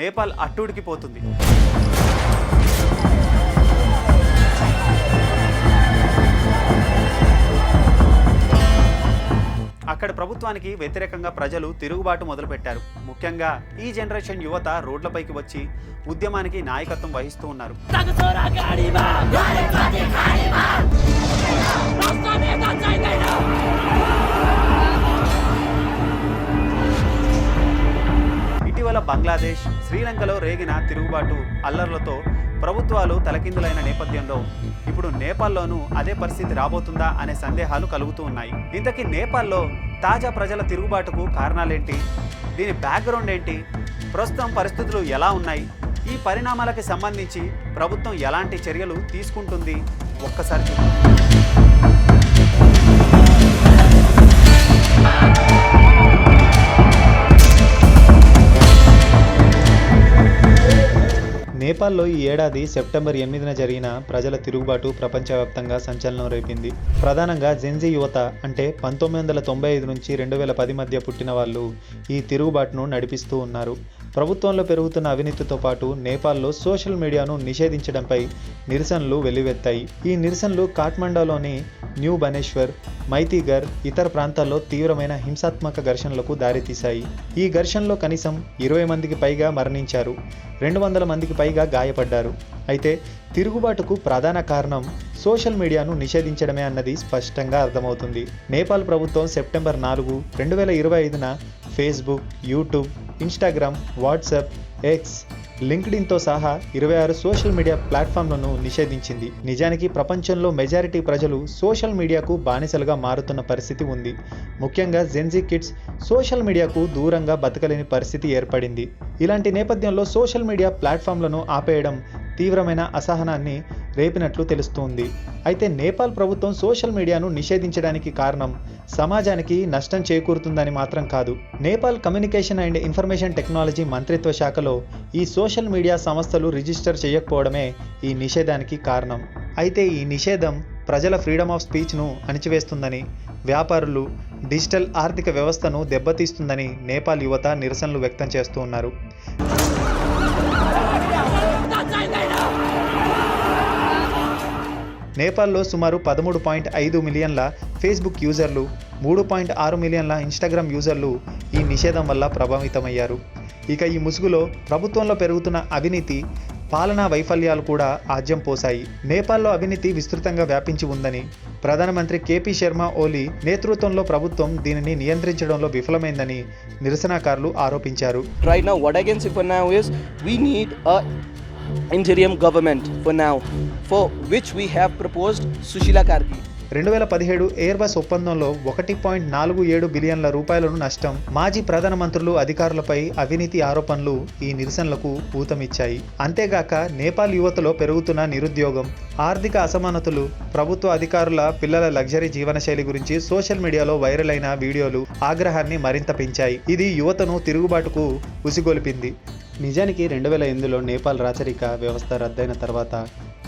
నేపాల్ అట్టుడికి పోతుంది. అక్కడ ప్రభుత్వానికి వ్యతిరేకంగా ప్రజలు తిరుగుబాటు మొదలుపెట్టారు. ముఖ్యంగా ఈ జనరేషన్ యువత రోడ్లపైకి వచ్చి ఉద్యమానికి నాయకత్వం వహిస్తూ ఉన్నారు. బంగ్లాదేశ్ శ్రీలంకలో రేగిన తిరుగుబాటు అల్లర్లతో ప్రభుత్వాలు తలకిందులైన నేపథ్యంలో. ఇప్పుడు నేపాల్లోనూ అదే పరిస్థితి రాబోతుందా అనే సందేహాలు కలుగుతూ ఉన్నాయి. ఇంతకీ నేపాల్లో తాజా ప్రజల తిరుగుబాటుకు కారణాలేంటి? దీని బ్యాక్గ్రౌండ్ ఏంటి? ప్రస్తుతం పరిస్థితులు ఎలా ఉన్నాయి? ఈ పరిణామాలకి సంబంధించి ప్రభుత్వం ఎలాంటి చర్యలు తీసుకుంటుంది? ఒక్కసారి చూద్దాం. నేపాల్లో ఈ ఏడాది సెప్టెంబర్ ఎనిమిదిన జరిగిన ప్రజల తిరుగుబాటు ప్రపంచవ్యాప్తంగా సంచలనం రేపింది. ప్రధానంగా జెన్జీ యువత అంటే పంతొమ్మిది వందల తొంభై ఐదు నుంచి రెండు వేల పది మధ్య పుట్టిన వాళ్ళు ఈ తిరుగుబాటును నడిపిస్తూ ఉన్నారు. ప్రభుత్వంలో పెరుగుతున్న అవినీతితో పాటు నేపాల్లో సోషల్ మీడియాను నిషేధించడంపై నిరసనలు వెల్లువెత్తాయి. ఈ నిరసనలు కాఠ్మండోలోని న్యూ బనేశ్వర్ మైతీగర్ ఇతర ప్రాంతాల్లో తీవ్రమైన హింసాత్మక ఘర్షణలకు దారితీశాయి. ఈ ఘర్షణలో కనీసం ఇరవై మందికి పైగా మరణించారు. రెండు వందల మందికి పైగా గాయపడ్డారు. అయితే తిరుగుబాటుకు ప్రధాన కారణం సోషల్ మీడియాను నిషేధించడమే అన్నది స్పష్టంగా అర్థమవుతుంది. నేపాల్ ప్రభుత్వం సెప్టెంబర్ నాలుగు రెండు వేల ఇరవై ఐదున Facebook YouTube Instagram WhatsApp X లింక్డ్ఇన్తో సహా ఇరవై ఆరు సోషల్ మీడియా ప్లాట్ఫామ్లను నిషేధించింది. నిజానికి ప్రపంచంలో మెజారిటీ ప్రజలు సోషల్ మీడియాకు బానిసలుగా మారుతున్న పరిస్థితి ఉంది. ముఖ్యంగా జెన్జీ కిడ్స్ సోషల్ మీడియాకు దూరంగా బతకలేని పరిస్థితి ఏర్పడింది. ఇలాంటి నేపథ్యంలో సోషల్ మీడియా ప్లాట్ఫామ్లను ఆపేయడం తీవ్రమైన అసహనాన్ని రేపినట్లు తెలుస్తోంది. అయితే నేపాల్ ప్రభుత్వం సోషల్ మీడియాను నిషేధించడానికి కారణం సమాజానికి నష్టం చేకూరుతుందని మాత్రం కాదు. Nepal communication and information technology మంత్రిత్వ శాఖలో ఈ సోషల్ మీడియా సంస్థలు రిజిస్టర్ చేయకపోవడమే ఈ నిషేధానికి కారణం. అయితే ఈ నిషేధం ప్రజల ఫ్రీడమ్ ఆఫ్ స్పీచ్ను అణిచివేస్తుందని వ్యాపారులు డిజిటల్ ఆర్థిక వ్యవస్థను దెబ్బతీస్తుందని నేపాల్ యువత నిరసనలు వ్యక్తం చేస్తూ ఉన్నారు. నేపాల్లో సుమారు పదమూడు పాయింట్ ఐదు మిలియన్ల ఫేస్బుక్ యూజర్లు మూడు పాయింట్ ఆరు మిలియన్ల ఇన్స్టాగ్రామ్ యూజర్లు ఈ నిషేధం వల్ల ప్రభావితమయ్యారు. ఇక ఈ ముసుగులో ప్రభుత్వంలో పెరుగుతున్న అవినీతి పాలనా వైఫల్యాలు కూడా ఆజ్యం పోశాయి. నేపాల్లో అవినీతి విస్తృతంగా వ్యాపించి ఉందని ప్రధానమంత్రి కేపీ శర్మ ఓలీ నేతృత్వంలో ప్రభుత్వం దీనిని నియంత్రించడంలో విఫలమైందని నిరసనకారులు ఆరోపించారు. interim government for now, for which we have proposed Sushila Kargi. రెండు వేల పదిహేడు ఎయిర్ బస్ ఒప్పందంలో ఒకటి పాయింట్ నాలుగు ఏడు బిలియన్ల రూపాయలను నష్టం. మాజీ ప్రధానమంత్రులు అధికారులపై అవినీతి ఆరోపణలు ఈ నిరసనలకు ఊతమిచ్చాయి. అంతేగాక నేపాల్ యువతలో పెరుగుతున్న నిరుద్యోగం ఆర్థిక అసమానతలు ప్రభుత్వ అధికారుల పిల్లల లగ్జరీ జీవనశైలి గురించి సోషల్ మీడియాలో వైరల్ అయిన వీడియోలు ఆగ్రహాన్ని మరింత పెంచాయి. ఇది యువతను తిరుగుబాటుకు ఉసిగొలిపింది. నిజానికి రెండు వేల ఎనిమిదిలో నేపాల్ రాచరిక వ్యవస్థ రద్దయిన తర్వాత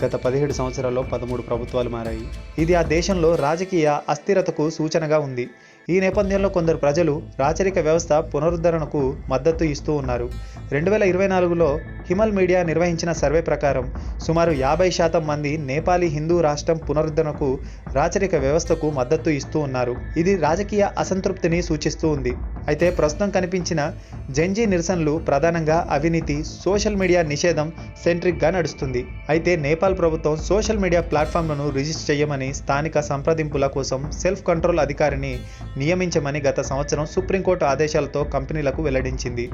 గత పదిహేడు సంవత్సరాల్లో పదమూడు ప్రభుత్వాలు మారాయి. ఇది ఆ దేశంలో రాజకీయ అస్థిరతకు సూచనగా ఉంది. ఈ నేపథ్యంలో కొందరు ప్రజలు రాచరిక వ్యవస్థ పునరుద్ధరణకు మద్దతు ఇస్తూ ఉన్నారు. రెండు వేల ఇరవై నాలుగులో హిమల్ మీడియా నిర్వహించిన సర్వే ప్రకారం సుమారు యాభై శాతం మంది నేపాలీ హిందూ రాష్ట్రం పునరుద్ధరణకు రాచరిక వ్యవస్థకు మద్దతు ఇస్తూ ఉన్నారు. ఇది రాజకీయ అసంతృప్తిని సూచిస్తూ ఉంది. అయితే ప్రస్తుతం కనిపించిన జంజీ నిరసనలు ప్రధానంగా అవినీతి సోషల్ మీడియా నిషేధం సెంట్రిక్గా నడుస్తుంది. అయితే నేపాల్ ప్రభుత్వం సోషల్ మీడియా ప్లాట్ఫామ్లను రిజిస్టర్ చేయమని స్థానిక సంప్రదింపుల కోసం సెల్ఫ్ కంట్రోల్ అధికారిని నియమించమని గత సంవత్సరం సుప్రీంకోర్టు ఆదేశాలతో కంపెనీలకు వెల్లడించింది.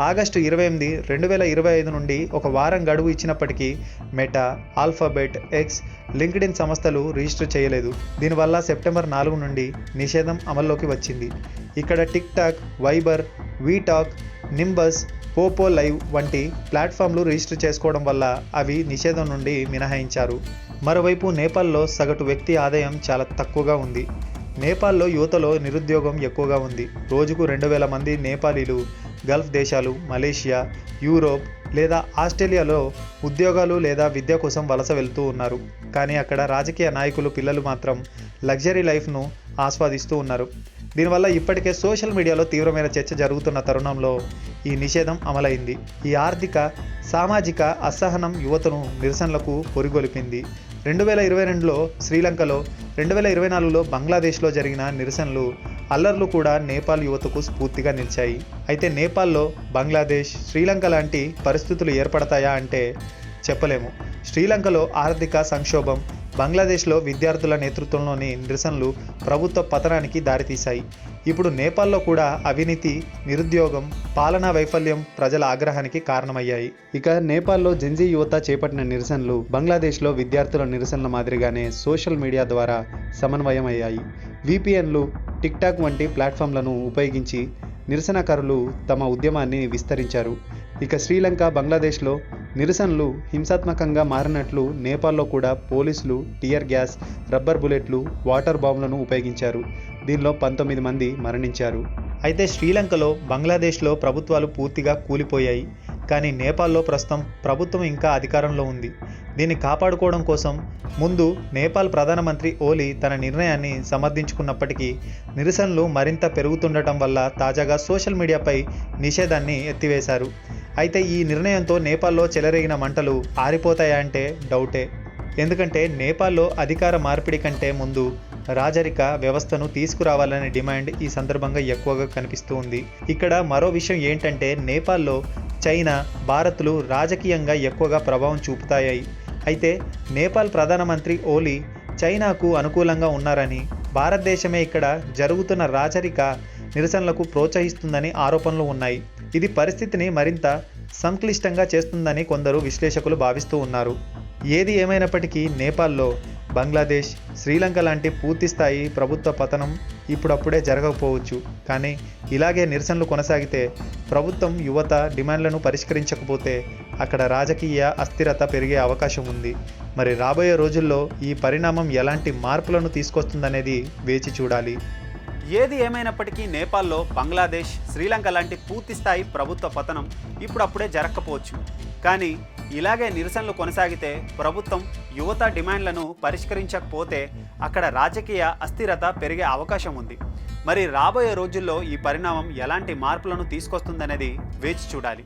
ఆగస్టు ఇరవై ఎనిమిది రెండు వేల ఇరవై ఐదు నుండి ఒక వారం గడువు ఇచ్చినప్పటికీ మెటా ఆల్ఫాబెట్ ఎక్స్ లింక్డ్ఇన్ సంస్థలు రిజిస్టర్ చేయలేదు. దీనివల్ల సెప్టెంబర్ నాలుగు నుండి నిషేధం అమల్లోకి వచ్చింది. ఇక్కడ TikTok Viber WeTalk Nimbuzz Popo Live వంటి ప్లాట్ఫామ్లు రిజిస్టర్ చేసుకోవడం వల్ల అవి నిషేధం నుండి మినహాయించారు. మరోవైపు నేపాల్లో సగటు వ్యక్తి ఆదాయం చాలా తక్కువగా ఉంది. నేపాల్లో యువతలో నిరుద్యోగం ఎక్కువగా ఉంది. రోజుకు రెండు వేల మంది నేపాలీలు గల్ఫ్ దేశాలు మలేషియా యూరోప్ లేదా ఆస్ట్రేలియాలో ఉద్యోగాలు లేదా విద్య కోసం వలస వెళ్తూ ఉన్నారు. కానీ అక్కడ రాజకీయ నాయకులు పిల్లలు మాత్రం లగ్జరీ లైఫ్ను ఆస్వాదిస్తూ ఉన్నారు. దీనివల్ల ఇప్పటికే సోషల్ మీడియాలో తీవ్రమైన చర్చ జరుగుతున్న తరుణంలో ఈ నిషేధం అమలైంది. ఈ ఆర్థిక సామాజిక అసహనం యువతను నిరసనలకు పొరిగొలిపింది. రెండు వేల ఇరవై రెండులో శ్రీలంకలో రెండు వేల ఇరవై నాలుగులో బంగ్లాదేశ్లో జరిగిన నిరసనలు అల్లర్లు కూడా నేపాల్ యువతకు స్ఫూర్తిగా నిలిచాయి. అయితే నేపాల్లో బంగ్లాదేశ్ శ్రీలంక లాంటి పరిస్థితులు ఏర్పడతాయా అంటే చెప్పలేము. శ్రీలంకలో ఆర్థిక సంక్షోభం బంగ్లాదేశ్లో విద్యార్థుల నేతృత్వంలోని నిరసనలు ప్రభుత్వ పతనానికి దారితీశాయి. ఇప్పుడు నేపాల్లో కూడా అవినీతి నిరుద్యోగం పాలనా వైఫల్యం ప్రజల ఆగ్రహానికి కారణమయ్యాయి. ఇక నేపాల్లో జెన్జీ యువత చేపట్టిన నిరసనలు బంగ్లాదేశ్లో విద్యార్థుల నిరసనల మాదిరిగానే సోషల్ మీడియా ద్వారా సమన్వయం అయ్యాయి విపిఎన్లు టిక్టాక్ వంటి ప్లాట్ఫామ్లను ఉపయోగించి నిరసనకారులు తమ ఉద్యమాన్ని విస్తరించారు. ఇక శ్రీలంక బంగ్లాదేశ్లో నిరసనలు హింసాత్మకంగా మారినట్లు నేపాల్లో కూడా పోలీసులు టియర్ గ్యాస్ రబ్బర్ బుల్లెట్లు వాటర్ బాంబులను ఉపయోగించారు. దీనిలో పంతొమ్మిది మంది మరణించారు. అయితే శ్రీలంకలో బంగ్లాదేశ్లో ప్రభుత్వాలు పూర్తిగా కూలిపోయాయి. కానీ నేపాల్లో ప్రస్తుతం ప్రభుత్వం ఇంకా అధికారంలో ఉంది. దీన్ని కాపాడుకోవడం కోసం ముందు నేపాల్ ప్రధానమంత్రి ఓలీ తన నిర్ణయాన్ని సమర్థించుకున్నప్పటికీ నిరసనలు మరింత పెరుగుతుండటం వల్ల తాజాగా సోషల్ మీడియాపై నిషేధాన్ని ఎత్తివేశారు. అయితే ఈ నిర్ణయంతో నేపాల్లో చెలరేగిన మంటలు ఆరిపోతాయా అంటే డౌటే. ఎందుకంటే నేపాల్లో అధికార మార్పిడి కంటే ముందు రాజరిక వ్యవస్థను తీసుకురావాలనే డిమాండ్ ఈ సందర్భంగా ఎక్కువగా కనిపిస్తూ ఉంది. ఇక్కడ మరో విషయం ఏంటంటే నేపాల్లో చైనా భారత్లు రాజకీయంగా ఎక్కువగా ప్రభావం చూపుతాయి అయితే నేపాల్ ప్రధానమంత్రి ఓలీ చైనాకు అనుకూలంగా ఉన్నారని భారతదేశమే ఇక్కడ జరుగుతున్న రాజరిక నిరసనలకు ప్రోత్సహిస్తుందని ఆరోపణలు ఉన్నాయి. ఇది పరిస్థితిని మరింత సంక్లిష్టంగా చేస్తుందని కొందరు విశ్లేషకులు భావిస్తూ ఉన్నారు. ఏది ఏమైనప్పటికీ నేపాల్లో బంగ్లాదేశ్ శ్రీలంక లాంటి పూర్తిస్థాయి ప్రభుత్వ పతనం ఇప్పుడప్పుడే జరగకపోవచ్చు. కానీ ఇలాగే నిరసనలు కొనసాగితే ప్రభుత్వం యువత డిమాండ్లను పరిష్కరించకపోతే అక్కడ రాజకీయ అస్థిరత పెరిగే అవకాశం ఉంది. మరి రాబోయే రోజుల్లో ఈ పరిణామం ఎలాంటి మార్పులను తీసుకొస్తుందనేది వేచి చూడాలి. ఏది ఏమైనప్పటికీ నేపాల్లో బంగ్లాదేశ్ శ్రీలంక లాంటి పూర్తిస్థాయి ప్రభుత్వ పతనం ఇప్పుడప్పుడే జరగకపోవచ్చు కానీ ఇలాగే నిరసనలు కొనసాగితే ప్రభుత్వం యువత డిమాండ్లను పరిష్కరించకపోతే అక్కడ రాజకీయ అస్థిరత పెరిగే అవకాశం ఉంది. మరి రాబోయే రోజుల్లో ఈ పరిణామం ఎలాంటి మార్పులను తీసుకొస్తుందనేది వేచి చూడాలి.